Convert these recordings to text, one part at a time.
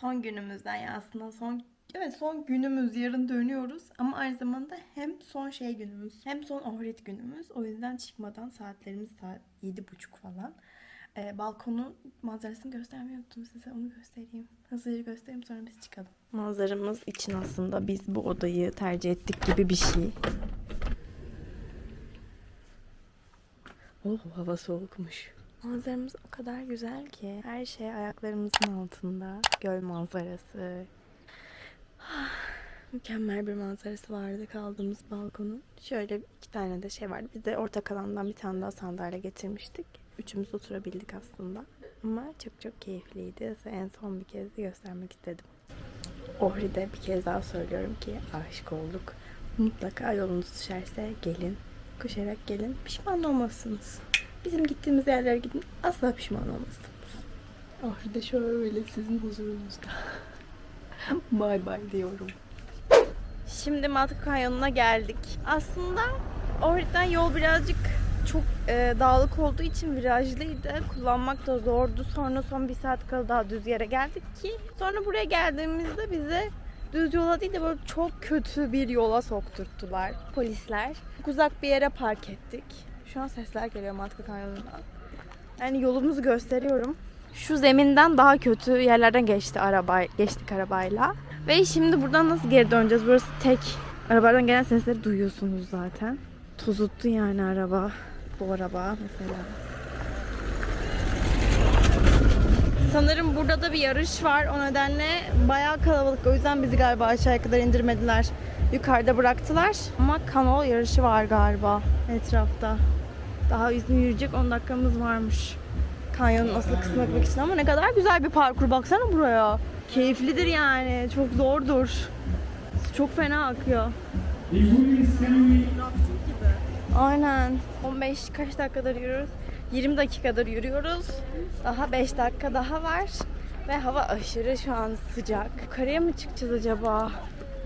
son günümüzden ya aslında son evet son günümüz yarın dönüyoruz ama aynı zamanda hem son şey günümüz hem son ohrit günümüz. O yüzden çıkmadan saatlerimiz saat yedi buçuk falan. Ee, balkonun manzarasını göstermeyi unuttum size onu göstereyim. Hızlıca göstereyim sonra biz çıkalım. Manzaramız için aslında biz bu odayı tercih ettik gibi bir şey. Oh hava soğukmuş. Manzaramız o kadar güzel ki her şey ayaklarımızın altında. Göl manzarası. Ah, Mükemmel bir manzarası vardı kaldığımız balkonun. Şöyle iki tane de şey vardı. Biz de ortak alandan bir tane daha sandalye getirmiştik. Üçümüz oturabildik aslında. Ama çok çok keyifliydi. Size en son bir kez de göstermek istedim. Ohri'de bir kez daha söylüyorum ki aşık olduk. Mutlaka yolunuz düşerse gelin. Koşarak gelin. Pişman olmazsınız. Bizim gittiğimiz yerlere gidin. Asla pişman olmazsınız. Ohri'de şöyle sizin huzurunuzda. bay bay diyorum. Şimdi Mantık Kanyonu'na geldik. Aslında oradan yol birazcık çok e, dağlık olduğu için virajlıydı. Kullanmak da zordu. Sonra son bir saat kala daha düz yere geldik ki sonra buraya geldiğimizde bize düz yola değil de böyle çok kötü bir yola sokturttular polisler. Çok uzak bir yere park ettik. Şu an sesler geliyor Mantık Kanyonu'ndan. Yani yolumuzu gösteriyorum. Şu zeminden daha kötü yerlerden geçti araba, geçtik arabayla. Ve şimdi buradan nasıl geri döneceğiz? Burası tek. Arabadan gelen sesleri duyuyorsunuz zaten. Tozuttu yani araba. Bu araba mesela. Sanırım burada da bir yarış var. O nedenle bayağı kalabalık. O yüzden bizi galiba aşağıya kadar indirmediler. Yukarıda bıraktılar. Ama kanol yarışı var galiba etrafta. Daha uzun yürüyecek 10 dakikamız varmış. Kanyonun asıl kısmına bakmak için ama ne kadar güzel bir parkur. Baksana buraya. Keyiflidir yani. Çok zordur. Çok fena akıyor. Aynen. 15 kaç dakikadır yürüyoruz? 20 dakikadır yürüyoruz. Daha 5 dakika daha var. Ve hava aşırı şu an sıcak. Yukarıya mı çıkacağız acaba?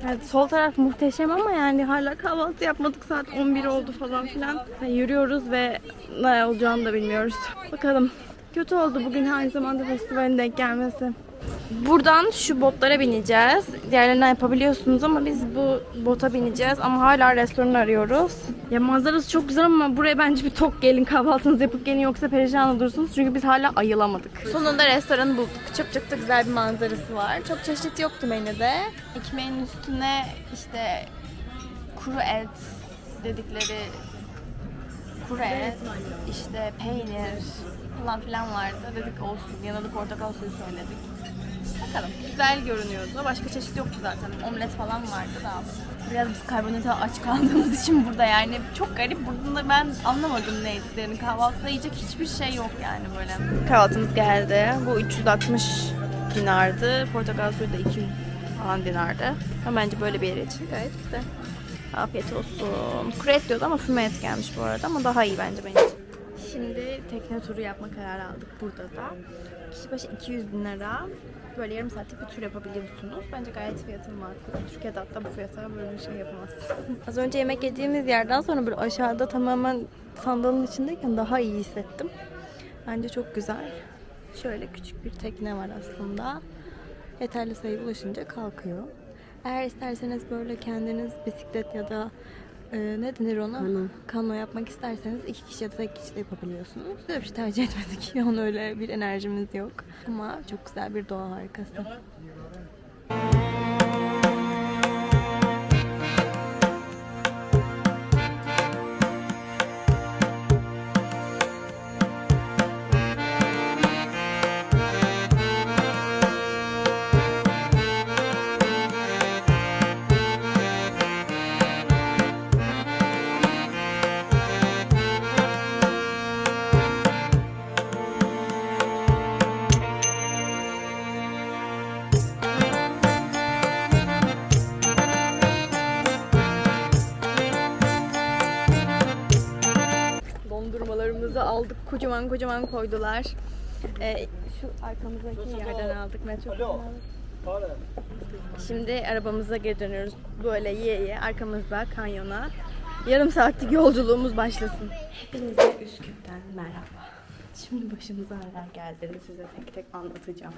Evet, sol taraf muhteşem ama yani hala kahvaltı yapmadık. Saat 11 oldu falan filan. Ve yürüyoruz ve ne olacağını da bilmiyoruz. Bakalım. Kötü oldu bugün aynı zamanda festivalin denk gelmesi. Buradan şu botlara bineceğiz. Diğerlerinden yapabiliyorsunuz ama biz bu bota bineceğiz ama hala restoran arıyoruz. Ya manzarası çok güzel ama buraya bence bir tok gelin kahvaltınızı yapıp gelin yoksa perişan olursunuz. Çünkü biz hala ayılamadık. Sonunda restoranı bulduk. Çok çok da güzel bir manzarası var. Çok çeşit yoktu menüde. Ekmeğin üstüne işte kuru et dedikleri kuru et, işte peynir falan filan vardı. Dedik olsun. Yanına da portakal suyu söyledik. Bakalım. Güzel görünüyordu. Başka çeşit yoktu zaten. Omlet falan vardı da. Biraz biz karbonata aç kaldığımız için burada yani çok garip. Burada ben anlamadım ne yediklerini. Kahvaltıda yiyecek hiçbir şey yok yani böyle. Kahvaltımız geldi. Bu 360 dinardı. Portakal suyu da 200 falan dinardı. Ama bence böyle bir yer için gayet güzel. Afiyet olsun. Kuru et diyordu ama füme et gelmiş bu arada ama daha iyi bence benim için. Şimdi tekne turu yapma kararı aldık burada da. Kişi başı 200 bin lira. Böyle yarım saatlik bir tur yapabiliyorsunuz. Bence gayet fiyatı makul. Türkiye'de hatta bu fiyata böyle bir şey yapamazsınız. Az önce yemek yediğimiz yerden sonra böyle aşağıda tamamen sandalın içindeyken daha iyi hissettim. Bence çok güzel. Şöyle küçük bir tekne var aslında. Yeterli sayı ulaşınca kalkıyor. Eğer isterseniz böyle kendiniz bisiklet ya da e, ne denir ona? Kano. Kano yapmak isterseniz iki kişi ya da tek kişi de yapabiliyorsunuz. Böyle bir şey tercih etmedik. Yani öyle bir enerjimiz yok. Ama çok güzel bir doğa harikası. Dondurmalarımızı aldık. Kocaman kocaman koydular. Ee, şu arkamızdaki yerden aldık. Metrodan aldık. Şimdi arabamıza geri dönüyoruz. Böyle yiye yiye arkamızda kanyona. Yarım saatlik yolculuğumuz başlasın. Hepinize Üsküp'ten merhaba. Şimdi başımıza neler geldiğini size tek tek anlatacağım.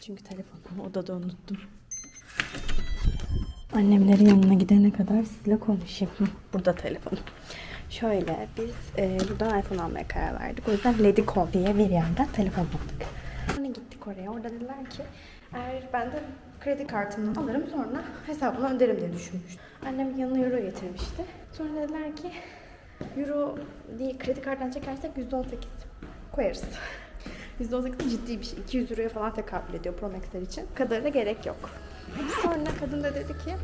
Çünkü telefonumu odada unuttum. Annemlerin yanına gidene kadar sizle konuşayım. Burada telefonum. Şöyle biz e, buradan iPhone almaya karar verdik. O yüzden Ledicom diye bir yerden telefon aldık. Sonra gittik oraya. Orada dediler ki eğer ben de kredi kartımdan alırım sonra hesabına öderim diye düşünmüştüm. Annem yanına euro getirmişti. Sonra dediler ki euro değil kredi kartından çekersek %18 koyarız. %18 ciddi bir şey. 200 euroya falan tekabül ediyor Pro Max'ler için. Bu kadar da gerek yok. Sonra kadın da dedi ki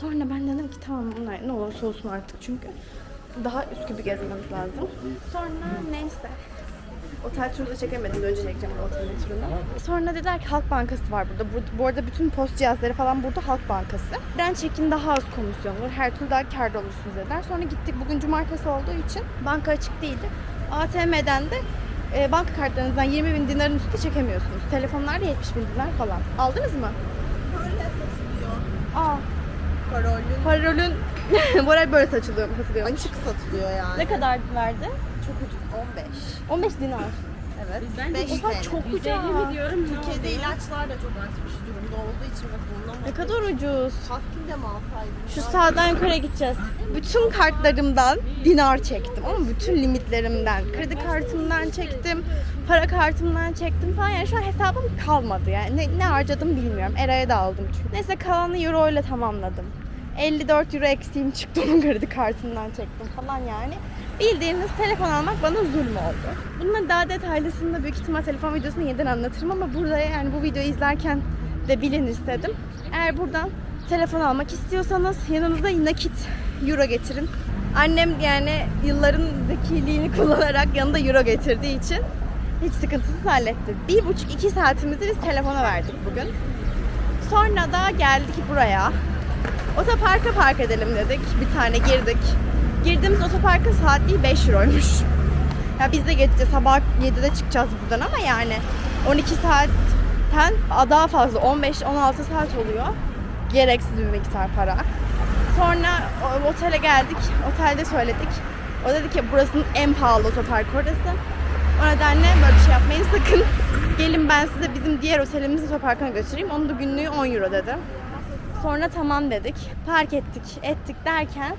sonra ben dedim ki tamam bunlar ne olursa olsun artık çünkü daha gibi gezmemiz lazım. Sonra neyse Otel turunu da çekemedim. Önce çekeceğim bu otelin turunu. Sonra dediler ki Halk Bankası var burada. Bu, bu arada bütün post cihazları falan burada Halk Bankası. Ben çekin daha az komisyon olur. Her türlü daha kârda olursunuz dediler. Sonra gittik. Bugün cumartesi olduğu için banka açık değildi. ATM'den de e, banka kartlarınızdan 20 bin dinarın üstü çekemiyorsunuz. Telefonlarda 70 bin dinar falan. Aldınız mı? Böyle satılıyor. Aa, Parolün parolün böyle böyle saçılıyor, satılıyor. açık satılıyor yani. Ne kadar verdi? Çok ucuz. 15. 15 dinar. Evet. Bizden 5 Oha TL. çok ucuz. diyorum. Türkiye'de ilaçlar da çok artmış durumda olduğu için ve bulunamadığı Ne kadar ucuz. Kaskinde mi alsaydım? Şu sağdan yukarıya gideceğiz. Bütün kartlarımdan dinar çektim ama bütün limitlerimden. Kredi kartımdan çektim, para kartımdan çektim falan. Yani şu an hesabım kalmadı yani. Ne, ne harcadım bilmiyorum. Era'ya da aldım çünkü. Neyse kalanı euro ile tamamladım. 54 euro eksiğim çıktı onun kredi kartından çektim falan yani. Bildiğiniz telefon almak bana zulüm oldu. Bunların daha detaylısını büyük ihtimal telefon videosunu yeniden anlatırım ama burada yani bu videoyu izlerken de bilin istedim. Eğer buradan telefon almak istiyorsanız yanınızda nakit euro getirin. Annem yani yılların zekiliğini kullanarak yanında euro getirdiği için hiç sıkıntısız halletti. Bir buçuk iki saatimizi biz telefona verdik bugün. Sonra da geldik buraya. Otoparka park edelim dedik. Bir tane girdik. Girdiğimiz otoparkın saatliği 5 euroymuş. Ya biz de geçeceğiz. Sabah 7'de çıkacağız buradan ama yani 12 saatten daha fazla 15-16 saat oluyor. Gereksiz bir miktar para. Sonra otele geldik. Otelde söyledik. O dedi ki burasının en pahalı otopark orası. O nedenle böyle bir şey yapmayın sakın. Gelin ben size bizim diğer otelimizin otoparkına götüreyim. Onun da günlüğü 10 euro dedi. Sonra tamam dedik. Park ettik, ettik derken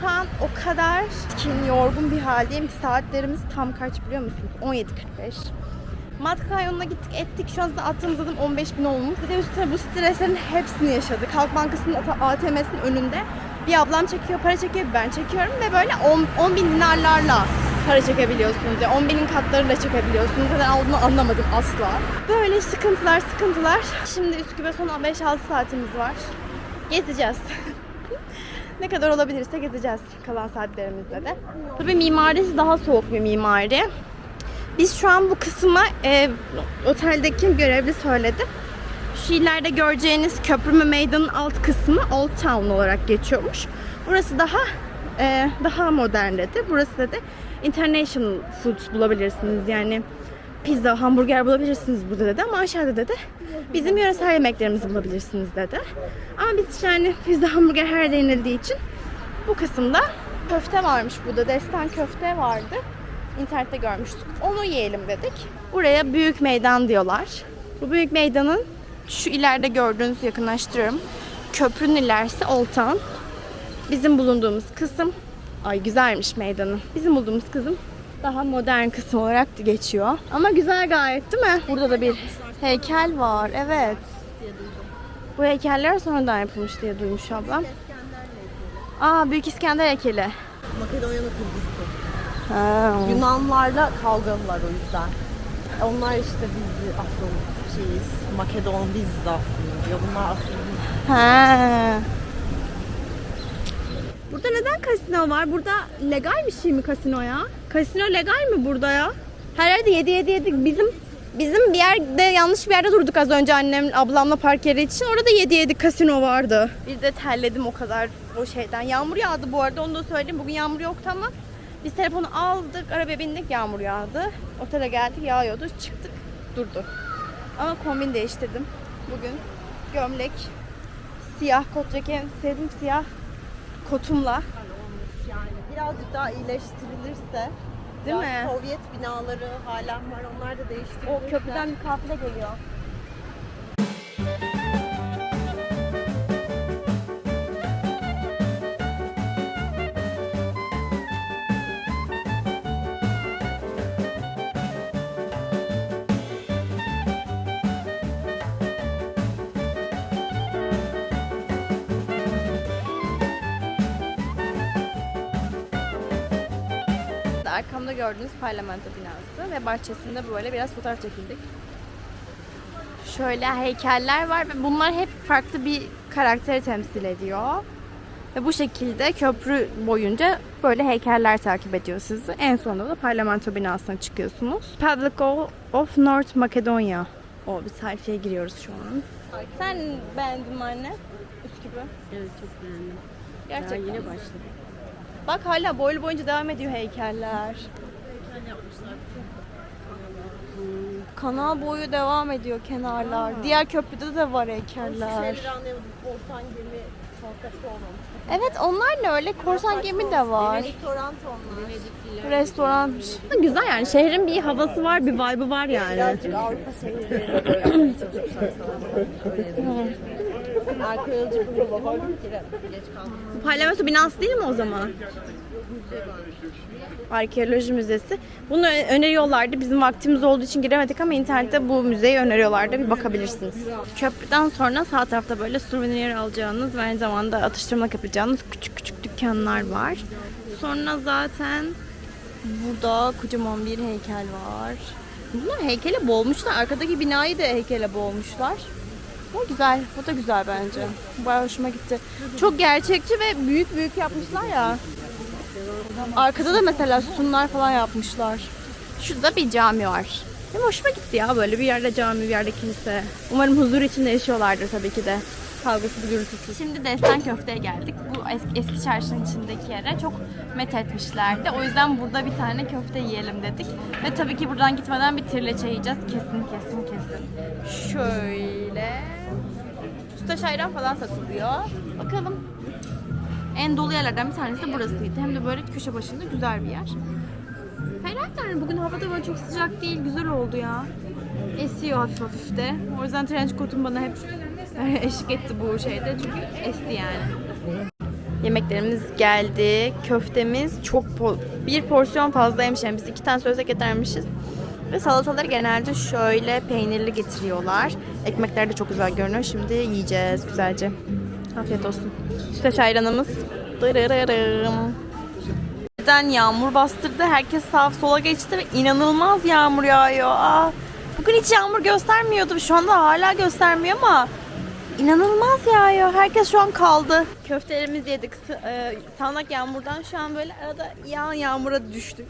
şu an o kadar kin, yorgun bir haldeyim ki saatlerimiz tam kaç biliyor musunuz? 17.45. Matka yoluna gittik ettik. Şu anda attığımız adım 15 bin olmuş. Bir de üstüne bu streslerin hepsini yaşadık. Halk Bankası'nın ATM'sinin önünde bir ablam çekiyor, para çekiyor, ben çekiyorum ve böyle 10, 10 bin dinarlarla para çekebiliyorsunuz. Ya 10 binin katlarıyla çekebiliyorsunuz. Neden olduğunu anlamadım asla. Böyle sıkıntılar, sıkıntılar. Şimdi Üsküp'e son 5-6 saatimiz var. Gezeceğiz. ne kadar olabilirse gezeceğiz kalan saatlerimizde de. Tabii mimarisi daha soğuk bir mimari. Biz şu an bu kısma e, oteldeki görevli söyledi. Şu ileride göreceğiniz köprü meydanın alt kısmı Old Town olarak geçiyormuş. Burası daha e, daha modern dedi. Burası dedi international food bulabilirsiniz. Yani pizza, hamburger bulabilirsiniz burada dedi ama aşağıda dedi bizim yöresel yemeklerimizi bulabilirsiniz dedi. Ama biz yani pizza, hamburger her yerde yenildiği için bu kısımda köfte varmış burada. Destan köfte vardı. İnternette görmüştük. Onu yiyelim dedik. Buraya büyük meydan diyorlar. Bu büyük meydanın şu ileride gördüğünüz yakınlaştırıyorum. Köprünün ilerisi Old Town. Bizim bulunduğumuz kısım Ay güzelmiş meydanı. Bizim bulduğumuz kısım daha modern kısım olarak geçiyor. Ama güzel gayet değil mi? Burada da bir heykel var. Evet. Bu heykeller sonradan yapılmış diye duymuş ablam. Aa Büyük İskender heykeli. Makedonya'nın Kıbrıs'ı. Ha. Yunanlarla kavgalılar o yüzden. Onlar işte biz asıl şeyiz. Makedon biziz aslında diyor. Bunlar asıl biz. Ha. Burada neden kasino var? Burada legal bir şey mi kasino ya? Kasino legal mi burada ya? Her yerde 7 7 7 bizim bizim bir yerde yanlış bir yerde durduk az önce annem ablamla park yeri için. Orada 7 7 kasino vardı. Bir de terledim o kadar o şeyden. Yağmur yağdı bu arada onu da söyleyeyim. Bugün yağmur yoktu ama biz telefonu aldık, arabaya bindik yağmur yağdı. Otele geldik yağıyordu. Çıktık durdu. Ama kombin değiştirdim bugün. Gömlek, siyah kot ceket, sevdim siyah kotumla. Yani birazcık daha iyileştirilirse Değil ya mi? Sovyet binaları halen var. Onlar da değiştirilir. O köprüden bir kafile geliyor. Arkamda gördüğünüz parlamento binası ve bahçesinde böyle biraz fotoğraf çekildik. Şöyle heykeller var ve bunlar hep farklı bir karakteri temsil ediyor. Ve bu şekilde köprü boyunca böyle heykeller takip ediyor sizi. En sonunda da parlamento binasına çıkıyorsunuz. Public of North Macedonia. O bir sayfaya giriyoruz şu an. Sen beğendin mi anne? Üsküp'ü. Evet çok beğendim. Gerçekten. yine başladı. Bak hala boylu boyunca devam ediyor heykeller. Heykel yapmışlar. Kanal boyu devam ediyor kenarlar. Diğer köprüde de var heykeller. Korsan gemi. Evet onlar ne öyle? Korsan gemi de var. Restoran onlar. Restoranmış. Güzel yani şehrin bir havası var, bir vibe'ı var yani. Birazcık Avrupa şehirlerine Parlamento binası değil mi o zaman? Arkeoloji Müzesi. Bunu öneriyorlardı. Bizim vaktimiz olduğu için giremedik ama internette bu müzeyi öneriyorlardı. Bir bakabilirsiniz. Köprüden sonra sağ tarafta böyle souvenir alacağınız ve aynı zamanda atıştırmalık yapacağınız küçük küçük dükkanlar var. Sonra zaten burada kocaman bir heykel var. Bunlar heykele boğmuşlar. Arkadaki binayı da heykele boğmuşlar. Bu güzel. Bu da güzel bence. Bayağı hoşuma gitti. Çok gerçekçi ve büyük büyük yapmışlar ya. Arkada da mesela sütunlar falan yapmışlar. Şurada bir cami var. Benim hoşuma gitti ya böyle bir yerde cami, bir yerde kilise. Umarım huzur içinde yaşıyorlardır tabii ki de. Kavgası gürültüsü. Şimdi Destan Köfte'ye geldik. Bu eski, eski çarşının içindeki yere çok met etmişlerdi. O yüzden burada bir tane köfte yiyelim dedik. Ve tabii ki buradan gitmeden bir tirleçe yiyeceğiz. Kesin kesin kesin. Şöyle. Sütaş ayran falan satılıyor. Bakalım. En dolu yerlerden bir tanesi de burasıydı. Hem de böyle köşe başında güzel bir yer. Ferah yani bugün havada böyle çok sıcak değil, güzel oldu ya. Esiyor hafif hafif de. O yüzden trench coat'um bana hep eşlik etti bu şeyde çünkü esti yani. Yemeklerimiz geldi. Köftemiz çok po- bir porsiyon fazlaymış yani biz iki tane söze getirmişiz. Ve salataları genelde şöyle peynirli getiriyorlar. Ekmekler de çok güzel görünüyor. Şimdi yiyeceğiz güzelce. Afiyet olsun. Süteç ayranımız. Dırırırım. Birden yağmur bastırdı. Herkes sağ sola geçti ve inanılmaz yağmur yağıyor. Aa, bugün hiç yağmur göstermiyordu. Şu anda hala göstermiyor ama inanılmaz yağıyor. Herkes şu an kaldı. Köftelerimizi yedik. S- e, sağanak yağmurdan şu an böyle arada yağan yağmura düştük.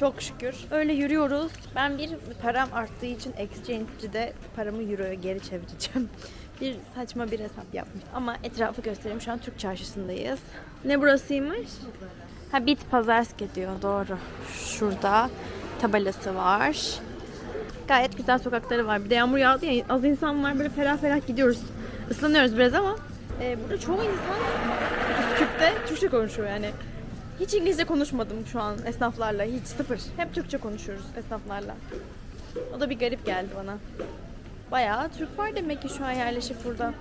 Çok şükür. Öyle yürüyoruz. Ben bir param arttığı için exchange'de paramı euroya geri çevireceğim. Bir saçma bir hesap yapmış. Ama etrafı göstereyim. Şu an Türk çarşısındayız. Ne burasıymış? Ha Bit Pazarski diyor doğru. Şurada tabelası var. Gayet güzel sokakları var. Bir de yağmur yağdı ya az insan var böyle ferah ferah gidiyoruz. Islanıyoruz biraz ama e, burada çoğu insan Üsküp'te Türkçe konuşuyor yani. Hiç İngilizce konuşmadım şu an esnaflarla. Hiç sıfır. Hep Türkçe konuşuyoruz esnaflarla. O da bir garip geldi bana. Bayağı Türk var demek ki şu an yerleşik burada.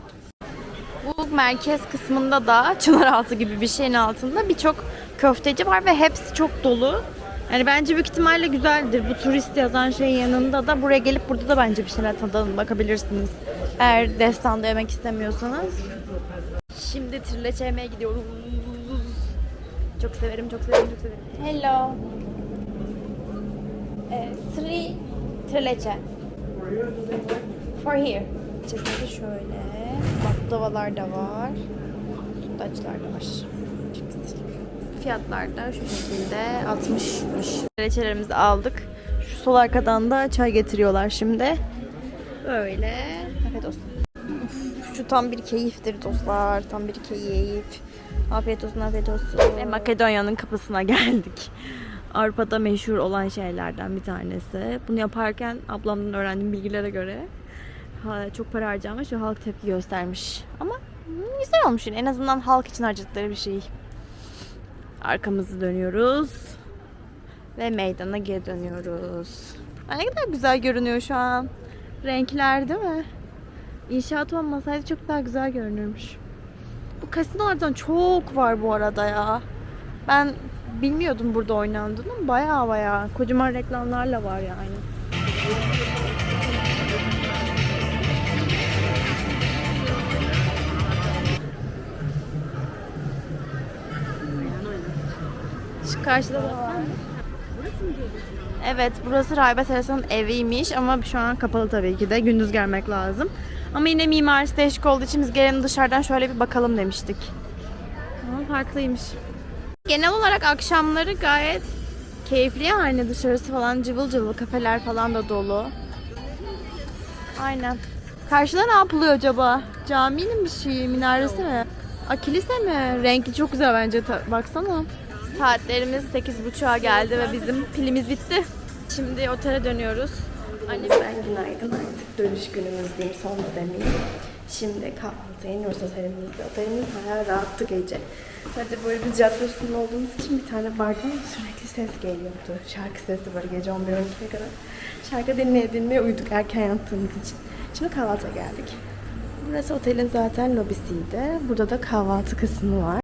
Bu merkez kısmında da Çınaraltı gibi bir şeyin altında birçok köfteci var ve hepsi çok dolu. Yani bence büyük ihtimalle güzeldir. Bu turist yazan şeyin yanında da buraya gelip burada da bence bir şeyler tadalım bakabilirsiniz. Eğer destanda yemek istemiyorsanız. Şimdi trileçe yemeye gidiyoruz. Çok severim, çok severim, çok severim. Hello. Eh, three trileçe. For here. İçerisinde şöyle baklavalar da var. Sütlaçlar da var. Fiyatlar da şu şekilde 60'mış. Reçelerimizi aldık. Şu sol arkadan da çay getiriyorlar şimdi. Böyle. Afiyet olsun. Uf, şu tam bir keyiftir dostlar. Tam bir keyif. Afiyet olsun, afiyet olsun. Ve Makedonya'nın kapısına geldik. Avrupa'da meşhur olan şeylerden bir tanesi. Bunu yaparken ablamdan öğrendiğim bilgilere göre çok para harcamış ve halk tepki göstermiş. Ama güzel olmuş yine. En azından halk için harcadıkları bir şey. Arkamızı dönüyoruz. Ve meydana geri dönüyoruz. Ay, ne kadar güzel görünüyor şu an. Renkler değil mi? İnşaat olmasaydı çok daha güzel görünürmüş. Bu kasinolardan çok var bu arada ya. Ben bilmiyordum burada oynandığını. Baya baya kocaman reklamlarla var yani. Şu karşıda da var. Evet burası Raybe Teresa'nın eviymiş ama şu an kapalı tabii ki de. Gündüz gelmek lazım. Ama yine mimarisi değişik olduğu için biz gelelim dışarıdan şöyle bir bakalım demiştik. Ama farklıymış. Genel olarak akşamları gayet keyifli yani dışarısı falan cıvıl cıvıl kafeler falan da dolu. Aynen. Karşıda ne yapılıyor acaba? Caminin bir şey, minaresi mi? A, kilise mi? Renkli çok güzel bence. Baksana. Saatlerimiz 8.30'a geldi ve bizim pilimiz bitti. Şimdi otele dönüyoruz. Annem ben günaydın artık dönüş günümüzdeyim son demeyeyim. Şimdi kahvaltıya iniyoruz otelimizde. Otelimiz bayağı rahattı gece. Sadece böyle biz cadde üstünde olduğumuz için bir tane bardan sürekli ses geliyordu. Şarkı sesi böyle gece 11-12'ye kadar. Şarkı dinleye dinleye uyuduk erken yattığımız için. Şimdi kahvaltıya geldik. Burası otelin zaten lobisiydi. Burada da kahvaltı kısmı var.